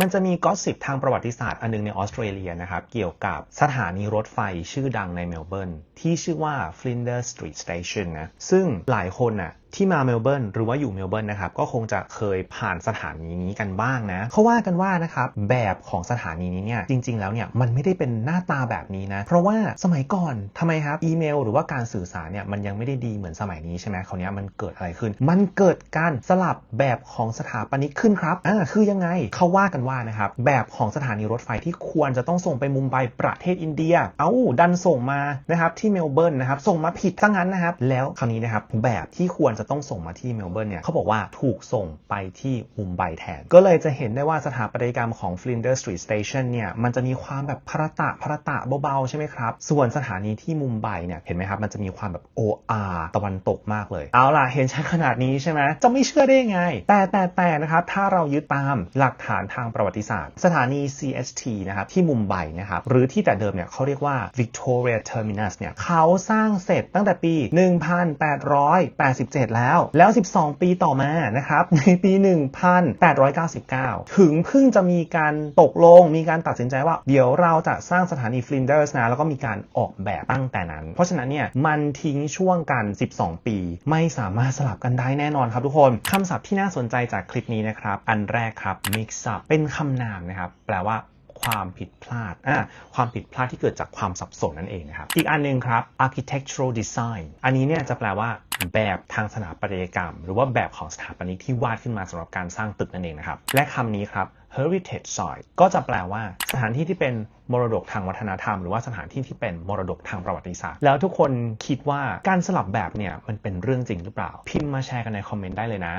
มันจะมีกอสิบทางประวัติศาสตร์อันนึงในออสเตรเลียนะครับ เกี่ยวกับสถานีรถไฟชื่อดังในเมลเบิร์นที่ชื่อว่า Flinders Street Station นะ ซึ่งหลายคนน่ะที่มาเมลเบิร์นหรือว่าอยู่เมลเบิร์นนะครับก็คงจะเคยผ่านสถานีนี้กันบ้างนะเขาว่ากันว่านะครับแบบของสถานีนี้เนี่ยจริง ๆ แล้วเนี่ยมันไม่ได้เป็นหน้าตาแบบนี้นะ เพราะว่าสมัยก่อนทำไมครับอีเมล หรือว่าการสื่อสารเนี่ยมันยังไม่ได้ดีเหมือนสมัยนี้ใช่ไหมคราวนี้มันเกิดอะไรขึ้น มันเกิดการสลับแบบของสถาปนิกขึ้นครับอ่าคือยังไงเขาว่ากันว่านะครับแบบของสถานีรถไฟที่ควรจะต้องส่งไปมุมไบประเทศอินเดีย เอ้าดันส่งมานะครับที่เมลเบิร์นนะครับส่งมาผิดซะงั้นนะครับแล้วคราวนี้นะครับแบบที่ควรจะต้องส่งมาที่เมลเบิร์นเนี่ยเขาบอกว่าถูกส่งไปที่มุมไบแทน ก็เลยจะเห็นได้ว่าสถาปัตยกรรมของ Flinders Street Station เนี่ยมันจะมีความแบบพระตะพระตะเบาๆ ใช่ไหมครับ ส่วนสถานีที่มุมไบเนี่ยเห็นไหมครับ มันจะมีความแบบ OR ตะวันตกมากเลย เอาล่ะ เห็นชัดขนาดนี้ใช่ไหมจะไม่เชื่อได้ยังไง แต่แต่แต่นะครับ ถ้าเรายึดตามหลักฐานทางประวัติศาสตร์ สถานี CHT นะครับที่มุมไบนะครับหรือที่แต่เดิมเนี่ยเขาเรียกว่า Victoria Terminus เนี่ยเขาสร้างเสร็จตั้งแต่ปี 1887แล้ว แล้ว 12 ปีต่อมานะครับในปี 1899 ถึงเพิ่งจะมีการตกลงมีการตัดสินใจว่า เดี๋ยวเราจะสร้างสถานี Flinders นะแล้วก็มีการออกแบบตั้งแต่นั้น เพราะฉะนั้นเนี่ยมันทิ้งช่วงกัน 12 ปี ไม่สามารถสลับกันได้แน่นอนครับทุกคนคำศัพท์ที่น่าสนใจจากคลิปนี้นะครับ อันแรกครับ mix up เป็นคำนามนะครับ แปลว่าความผิดพลาดอะความผิดพลาดที่เกิดจากความสับสนนั่นเองนะครับ อีกอันหนึงครับ architectural design อันนี้เนี่ยจะแปลว่า แบบทางสถาปัตยกรรม หรือว่าแบบของสถาปนิกที่วาดขึ้นมาสำหรับการสร้างตึกนั่นเองนะครับ และคำนี้ครับ heritage site ก็จะแปลว่าสถานที่ที่เป็นมรดกทางวัฒนธรรม หรือว่าสถานที่ที่เป็นมรดกทางประวัติศาสตร์ แล้วทุกคนคิดว่าการสลับแบบเนี่ยมันเป็นเรื่องจริงหรือเปล่า พิมพ์มาแชร์กันในคอมเมนต์ได้เลยนะ